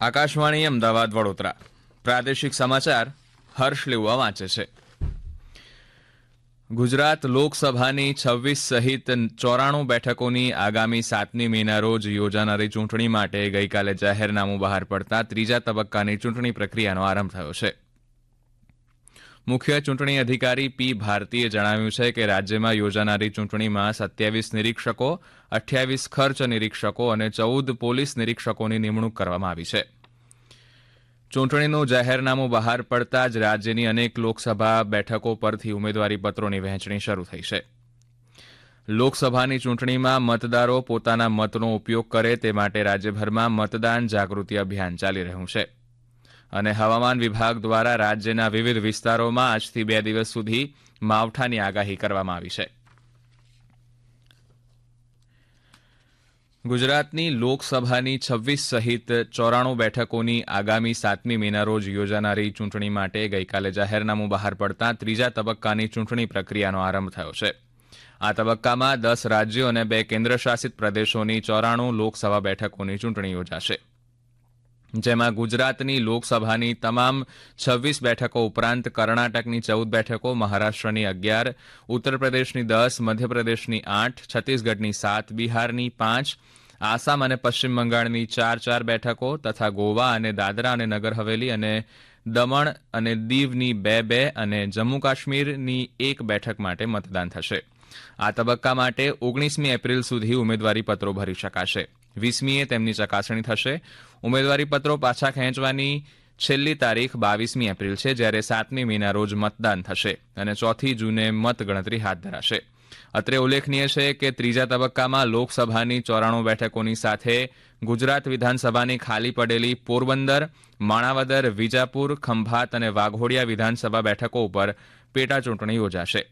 આકાશવાણી, અમદાવાદ, વડોદરા. પ્રાદેશિક સમાચાર હર્ષ લેવા વાંચે છે. ગુજરાત લોકસભાની છવ્વીસ સહિત ચોરાણું બેઠકોની આગામી સાતમી મેના રોજ યોજાનારી ચૂંટણી માટે ગઈકાલે જાહેરનામું બહાર પડતા ત્રીજા તબક્કાની ચૂંટણી પ્રક્રિયાનો આરંભ થયો છે. મુખ્ય ચૂંટણી અધિકારી પી ભારતીએ જણાવ્યું છે કે રાજ્યમાં યોજાનારી ચૂંટણીમાં સત્યાવીસ નિરીક્ષકો, અઠ્યાવીસ ખર્ચ નિરીક્ષકો અને ચૌદ પોલીસ નિરીક્ષકોની નિમણૂક કરવામાં આવી છે. ચૂંટણીનું જાહેરનામું બહાર પડતા જ રાજ્યની અનેક લોકસભા બેઠકો પરથી ઉમેદવારી પત્રોની વહેંચણી શરૂ થઈ છે. લોકસભાની ચૂંટણીમાં મતદારો પોતાના મતનો ઉપયોગ કરે તે માટે રાજ્યભરમાં મતદાન જાગૃતિ અભિયાન ચાલી રહ્યું છે. અને હવામાન વિભાગ દ્વારા રાજ્યના વિવિધ વિસ્તારોમાં આજથી બે દિવસ સુધી માવઠાની આગાહી કરવામાં આવી છે. ગુજરાતની લોકસભાની છવ્વીસ સહિત ચોરાણું બેઠકોની આગામી સાતમી મેના રોજ યોજાનારી ચૂંટણી માટે ગઈકાલે જાહેરનામું બહાર પડતા ત્રીજા તબક્કાની ચૂંટણી પ્રક્રિયાનો આરંભ થયો છે. આ તબક્કામાં દસ રાજ્યો અને બે કેન્દ્રશાસિત પ્રદેશોની ચોરાણું લોકસભા બેઠકોની ચૂંટણી યોજાશે. જેમાં ગુજરાતની લોકસભાની તમામ છવ્વીસ બેઠકો ઉપરાંત કર્ણાટકની ચૌદ બેઠકો, મહારાષ્ટ્રની અગિયાર ઉત્તર પ્રદેશની દસ, મધ્યપ્રદેશની આઠ, છત્તીસગઢની સાત, બિહારની પાંચ, આસામ અને પશ્ચિમ બંગાળની ચાર ચાર બેઠકો તથા ગોવા અને દાદરા અને નગર હવેલી અને દમણ અને દીવની બે બે અને જમ્મુ કાશ્મીરની એક બેઠક માટે મતદાન થશે. આ તબક્કા માટે ઓગણીસમી એપ્રિલ સુધી ઉમેદવારી પત્રો ભરી શકાશે. વીસમીએ તેમની ચકાસણી થશે. ઉમેદવારીપત્રો પાછા ખેંચવાની છેલ્લી તારીખ બાવીસમી એપ્રિલ છે, જ્યારે સાતમી મેના રોજ મતદાન થશે અને ચોથી જૂને મતગણતરી હાથ ધરાશે. અત્રે ઉલ્લેખનીય છે કે ત્રીજા તબક્કામાં લોકસભાની ચોરાણું બેઠકોની સાથે ગુજરાત વિધાનસભાની ખાલી પડેલી પોરબંદર, માણાવદર, વિજાપુર, ખંભાત અને વાઘોડિયા વિધાનસભા બેઠકો ઉપર પેટા ચૂંટણી યોજાશે.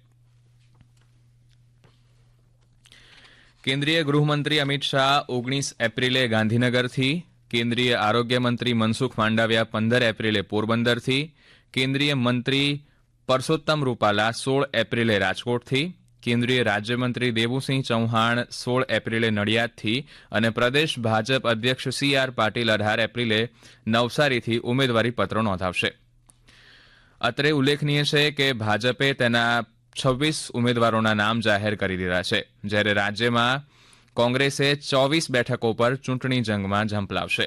કેન્દ્રીય ગૃહમંત્રી અમિત શાહ ઓગણીસ એપ્રિલે ગાંધીનગરથી, કેન્દ્રીય આરોગ્ય મંત્રી મનસુખ માંડવિયા પંદર એપ્રિલે પોરબંદરથી, કેન્દ્રીય મંત્રી પરસોત્તમ રૂપાલા સોળ એપ્રિલે રાજકોટથી, કેન્દ્રીય રાજ્યમંત્રી દેવુસિંહ ચૌહાણ સોળ એપ્રિલે નડિયાદથી અને પ્રદેશ ભાજપ અધ્યક્ષ સી આર પાટીલ અઢાર એપ્રિલે નવસારીથી ઉમેદવારી પત્રો નોંધાવશે. અત્રે ઉલ્લેખનીય છે કે ભાજપે તેના છવ્વીસ ઉમેદવારોના નામ જાહેર કરી દીધા છે, જ્યારે રાજ્યમાં કોંગ્રેસે ચોવીસ બેઠકો પર ચૂંટણી જંગમાં ઝંપલાવશે.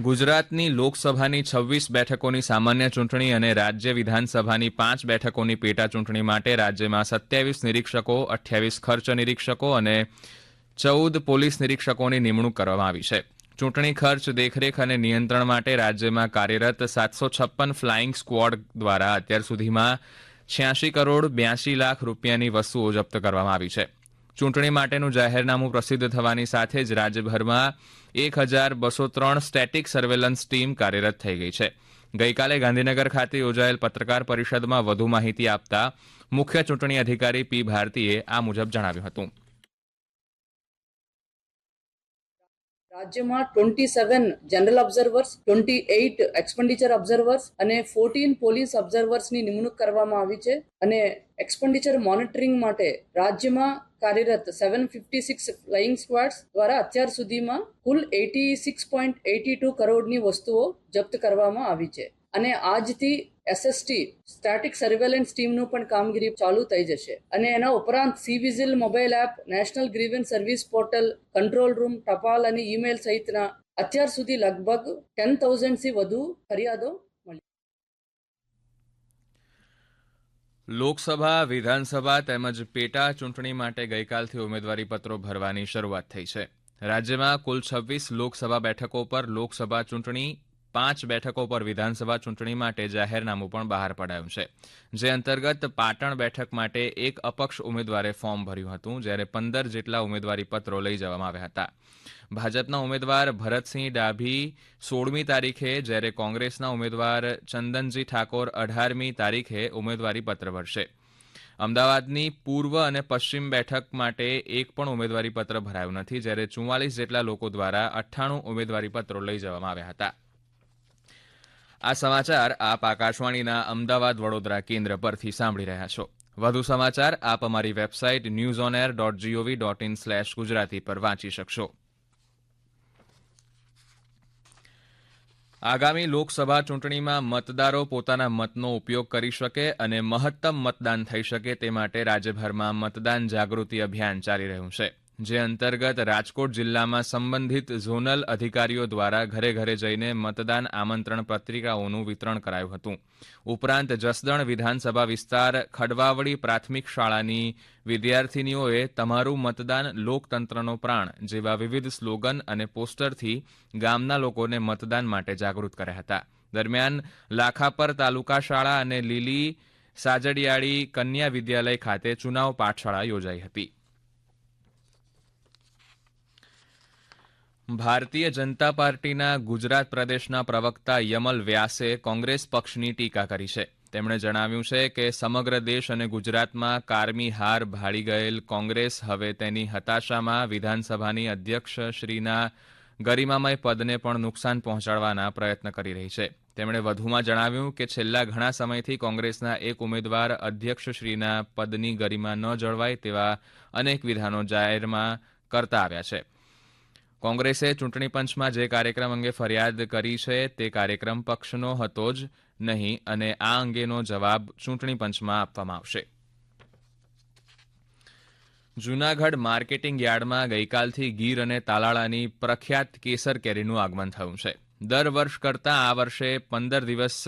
ગુજરાતની લોકસભાની છવ્વીસ બેઠકોની સામાન્ય ચૂંટણી અને રાજ્ય વિધાનસભાની પાંચ બેઠકોની પેટા ચૂંટણી માટે રાજ્યમાં સત્યાવીસ નિરીક્ષકો, અઠ્યાવીસ ખર્ચ નિરીક્ષકો અને ચૌદ પોલીસ નિરીક્ષકોની નિમણૂક કરવામાં આવી છે. ચૂંટણી ખર્ચ, દેખરેખ અને નિયંત્રણ માટે રાજ્યમાં કાર્યરત સાતસો છપ્પન ફ્લાઇંગ સ્ક્વોડ દ્વારા અત્યાર સુધીમાં છ્યાસી કરોડ બ્યાસી લાખ રૂપિયાની વસ્તુઓ જપ્ત કરવામાં આવી છે. ચૂંટણી માટેનું જાહેરનામું પ્રસિદ્ધ થવાની સાથે જ રાજ્યભરમાં એક હજાર બસો ત્રણ સ્ટેટિક સર્વેલન્સ ટીમ કાર્યરત થઈ ગઈ છે. ગઈકાલે ગાંધીનગર ખાતે યોજાયેલ પત્રકાર પરિષદમાં વધુ માહિતી આપતા મુખ્ય ચૂંટણી અધિકારી પી ભારતીએ આ મુજબ જણાવ્યું હતું. રાજ્યમાં twenty seven general observers twenty eight expenditure observers અને ફોર્ટીન પોલીસ ઓબ્ઝર્વર્સની નિમણૂક કરવામાં આવી છે. અને એક્સપેન્ડિચર મોનિટરિંગ માટે રાજ્યમાં કાર્યરત seven fifty six flying squads દ્વારા અત્યાર સુધીમાં કુલ eighty six point eighty two કરોડની વસ્તુઓ જપ્ત કરવામાં આવી છે. અને આજથી એસએસટી સ્ટેટિક સર્વેલન્સ ટીમનું પણ કામગીરી ચાલુ થઈ જશે. અને એના ઉપરાંત C vigil mobile app national grievance service portal control room ટપાલ અને ઈમેલ સહિતના અત્યાર સુધી લગભગ ટેન થાઉઝન્ડથી વધુ ફરિયાદો લોકસભા, વિધાનસભા તેમજ પેટા ચૂંટણી માટે ગઈકાલથી ઉમેદવારીપત્રો ભરવાની શરૂઆત થઈ છે. રાજ્યમાં કુલ છવ્વીસ લોકસભા બેઠકો પર લોકસભા ચૂંટણી પાંચ બેઠકો પર વિધાનસભા ચૂંટણી માટે જાહેરનામું પણ બહાર પડાયું છે. જે અંતર્ગત પાટણ બેઠક માટે એક અપક્ષ ઉમેદવારે ફોર્મ ભર્યું હતું, જ્યારે પંદર જેટલા ઉમેદવારી પત્રો લઈ જવામાં આવ્યા હતા. ભાજપના ઉમેદવાર ભરતસિંહ ડાભી સોળમી તારીખે, જ્યારે કોંગ્રેસના ઉમેદવાર ચંદનજી ઠાકોર અઢારમી તારીખે ઉમેદવારી પત્ર ભરશે. અમદાવાદની પૂર્વ અને પશ્ચિમ બેઠક માટે એક પણ ઉમેદવારી પત્ર ભરાયું નથી, જ્યારે ચુમ્માલીસ જેટલા લોકો દ્વારા અઠ્ઠાણું ઉમેદવારી પત્રો લઈ જવામાં આવ્યા હતા. આ સમાચાર આપ આકાશવાણીના અમદાવાદ વડોદરા કેન્દ્ર પરથી સાંભળી રહ્યા છો. વધુ સમાચાર આપ અમારી website news on air dot G O V dot in slash Gujarati પર વાંચી શકશો. આગામી લોકસભા ચૂંટણીમાં મતદારો પોતાના મતનો ઉપયોગ કરી શકે અને મહત્તમ મતદાન થઈ શકે તે માટે રાજ્યભરમાં મતદાન જાગૃતિ અભિયાન ચાલી રહ્યું છે. જે અંતર્ગત રાજકોટ જિલ્લામાં સંબંધિત ઝોનલ અધિકારીઓ દ્વારા ઘરે ઘરે જઈને મતદાન આમંત્રણ પત્રિકાઓનું વિતરણ કરાયું હતું. ઉપરાંત જસદણ વિધાનસભા વિસ્તાર ખડવાવડી પ્રાથમિક શાળાની વિદ્યાર્થીનીઓએ તમારું મતદાન લોકતંત્રનો પ્રાણ જેવા વિવિધ સ્લોગન અને પોસ્ટરથી ગામના લોકોને મતદાન માટે જાગૃત કર્યા હતા. દરમિયાન લાખાપર તાલુકા શાળા અને લીલી સાજડિયાળી કન્યા વિદ્યાલય ખાતે ચુનાવ પાઠશાળા યોજાઈ હતી. ભારતીય જનતા પાર્ટીના ગુજરાત પ્રદેશના પ્રવક્તા યમલ વ્યાસે કોંગ્રેસ પક્ષની ટીકા કરી છે. તેમણે જણાવ્યું છે કે સમગ્ર દેશ અને ગુજરાતમાં કારમી હાર ભાળી ગયેલ કોંગ્રેસ હવે તેની હતાશામાં વિધાનસભાની અધ્યક્ષ શ્રીના ગરિમામય પદને પણ નુકસાન પહોંચાડવાના પ્રયત્ન કરી રહી છે. તેમણે વધુમાં જણાવ્યું કે છેલ્લા ઘણા સમયથી કોંગ્રેસના એક ઉમેદવાર અધ્યક્ષશ્રીના પદની ગરિમા ન જળવાય તેવા અનેક વિધાનો જાહેરમાં કરતા આવ્યા છે. કોંગ્રેસે ચૂંટણી પંચમાં જે કાર્યક્રમ અંગે ફરિયાદ કરી છે, તે કાર્યક્રમ પક્ષનો હતો જ નહીં અને આ અંગેનો જવાબ ચૂંટણી પંચમાં આપવામાં આવશે. જૂનાગઢ માર્કેટિંગ યાર્ડમાં ગઈકાલથી ગીર અને તાલાળાની પ્રખ્યાત કેસર કેરીનું આગમન થયું છે. દર વર્ષ કરતાં આ વર્ષે પંદર દિવસ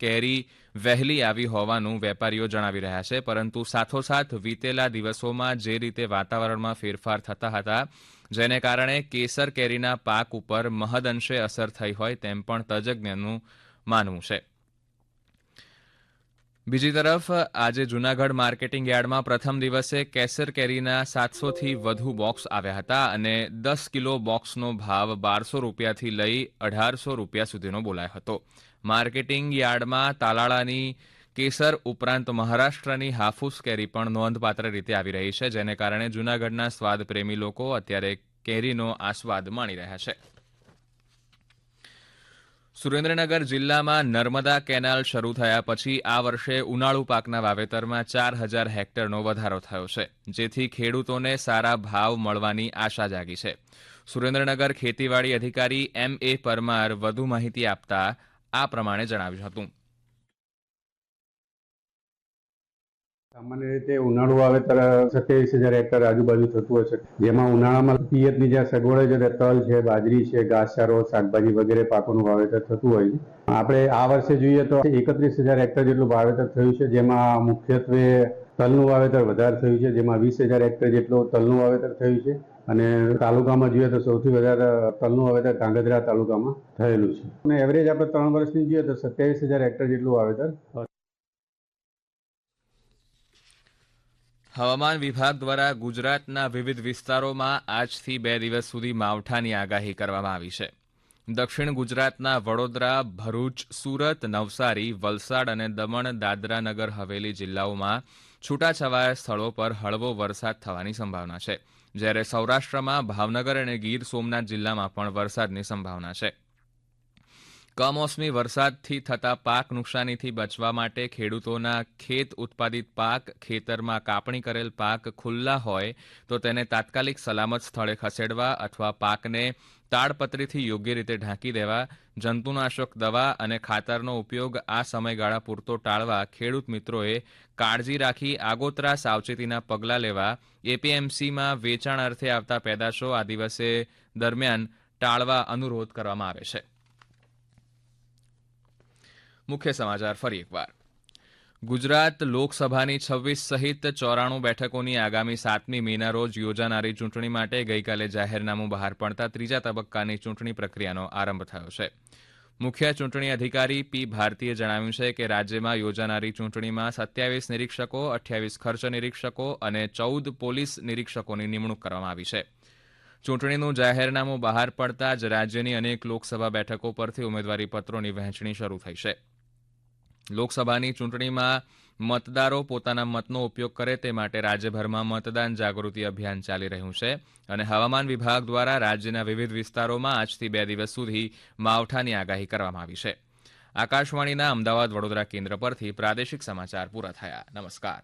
કેરી વહેલી આવી હોવાનું વેપારીઓ જણાવી રહ્યા છે, પરંતુ સાથોસાથ વીતેલા દિવસોમાં જે રીતે વાતાવરણમાં ફેરફાર થતા હતા જેને કારણે કેસર કેરીના પાક ઉપર મહદઅંશે અસર થઈ હોય તેમ પણ તજજ્ઞનું માનવું છે. બીજી તરફ, આજે જૂનાગઢ માર્કેટિંગ યાર્ડમાં પ્રથમ દિવસે કેસર કેરીના સાતસોથી વધુ બોક્સ આવ્યા હતા અને દસ કિલો બોક્સનો ભાવ બારસો રૂપિયાથી લઈ અઢારસો રૂપિયા સુધીનો બોલાયો હતો. માર્કેટિંગ યાર્ડમાં તાલાળાની કેસર ઉપરાંત મહારાષ્ટ્રની હાફૂસ કેરી પણ નોંધપાત્ર રીતે આવી રહી છે, જેને કારણે જૂનાગઢના સ્વાદ પ્રેમી લોકો અત્યારે કેરીનો આસ્વાદ માણી રહ્યા છે. સુરેન્દ્રનગર જિલ્લામાં નર્મદા કેનાલ શરૂ થયા પછી આ વર્ષે ઉનાળુ પાકના વાવેતરમાં ચાર હજાર હેક્ટરનો વધારો થયો છે, જેથી ખેડૂતોને સારા ભાવ મળવાની આશા જાગી છે. સુરેન્દ્રનગર ખેતીવાડી અધિકારી એમ એ પરમાર વધુ માહિતી આપતા આ પ્રમાણે જણાવ્યું હતું. સામાન્ય રીતે ઉનાળુ વાવેતર સત્યાવીસ હજાર હેક્ટર આજુબાજુ થતું હોય છે. જેમાં ઉનાળામાં પિયતની જ્યાં સગવડ છે તલ છે, બાજરી છે, ઘાસચારો, શાકભાજી વગેરે પાકોનું વાવેતર થતું હોય છે. આપણે આ વર્ષે જોઈએ તો એકત્રીસ હજાર હેક્ટર જેટલું વાવેતર થયું છે, જેમાં મુખ્યત્વે તલનું વાવેતર વધારે થયું છે, જેમાં વીસ હજાર હેક્ટર જેટલું તલનું વાવેતર થયું છે. અને તાલુકામાં જોઈએ તો સૌથી વધારે તલનું વાવેતર કાંગધરા તાલુકામાં થયેલું છે. અને એવરેજ આપણે ત્રણ વર્ષની જોઈએ તો સત્યાવીસ હજાર હેક્ટર જેટલું વાવેતર હવામાન વિભાગ દ્વારા ગુજરાતના વિવિધ વિસ્તારોમાં આજથી બે દિવસ સુધી માવઠાની આગાહી કરવામાં આવી છે. દક્ષિણ ગુજરાતના વડોદરા, ભરૂચ, સુરત, નવસારી, વલસાડ અને દમણ દાદરા નગર હવેલી જિલ્લાઓમાં છૂટાછવાયા સ્થળો પર હળવો વરસાદ થવાની સંભાવના છે. જ્યારે સૌરાષ્ટ્રમાં ભાવનગર અને ગીર સોમનાથ જિલ્લામાં પણ વરસાદની સંભાવના છે. કમોસમી વરસાદથી થતા પાક નુકસાનીથી બચવા માટે ખેડૂતોના ખેત ઉત્પાદિત પાક ખેતરમાં કાપણી કરેલ પાક ખુલ્લા હોય તો તેને તાત્કાલિક સલામત સ્થળે ખસેડવા અથવા પાકને તાડપત્રીથી યોગ્ય રીતે ઢાંકી દેવા, જંતુનાશક દવા અને ખાતરનો ઉપયોગ આ સમયગાળા પૂરતો ટાળવા ખેડૂત મિત્રોએ કાળજી રાખી આગોતરા સાવચેતીના પગલાં લેવા, એપીએમસીમાં વેચાણ અર્થે આવતા પેદાશો આ દિવસે દરમિયાન ટાળવા અનુરોધ કરવામાં આવે છે. મુખ્ય સમાચાર ફરી એકવાર. ગુજરાત લોકસભાની છવ્વીસ સહિત ચોરાણું બેઠકોની આગામી સાતમી મેના રોજ યોજાનારી ચૂંટણી માટે ગઈકાલે જાહેરનામું બહાર પડતા ત્રીજા તબક્કાની ચૂંટણી પ્રક્રિયાનો આરંભ થયો છે. મુખ્ય ચૂંટણી અધિકારી પી. ભારતીએ જણાવ્યું છે કે રાજ્યમાં યોજાનારી ચૂંટણીમાં સત્યાવીસ નિરીક્ષકો, અઠ્યાવીસ ખર્ચ નિરીક્ષકો અને ચૌદ પોલીસ નિરીક્ષકોની નિમણૂક કરવામાં આવી છે. ચૂંટણીનું જાહેરનામું બહાર પડતા જ રાજ્યની અનેક લોકસભા બેઠકો પરથી ઉમેદવારી પત્રોની વહેંચણી શરૂ થઈ છે. લોકસભાની ચૂંટણીમાં મતદારો પોતાના મતનો ઉપયોગ કરે તે માટે રાજ્યભરમાં મતદાન જાગૃતિ અભિયાન ચાલી રહ્યું છે અને હવામાન વિભાગ દ્વારા રાજ્યના વિવિધ વિસ્તારોમાં આજથી બે દિવસ સુધી માવઠાની આગાહી કરવામાં આવી છે. આકાશવાણીના અમદાવાદ વડોદરા કેન્દ્ર પરથી પ્રાદેશિક સમાચાર પૂરા થયા. નમસ્કાર.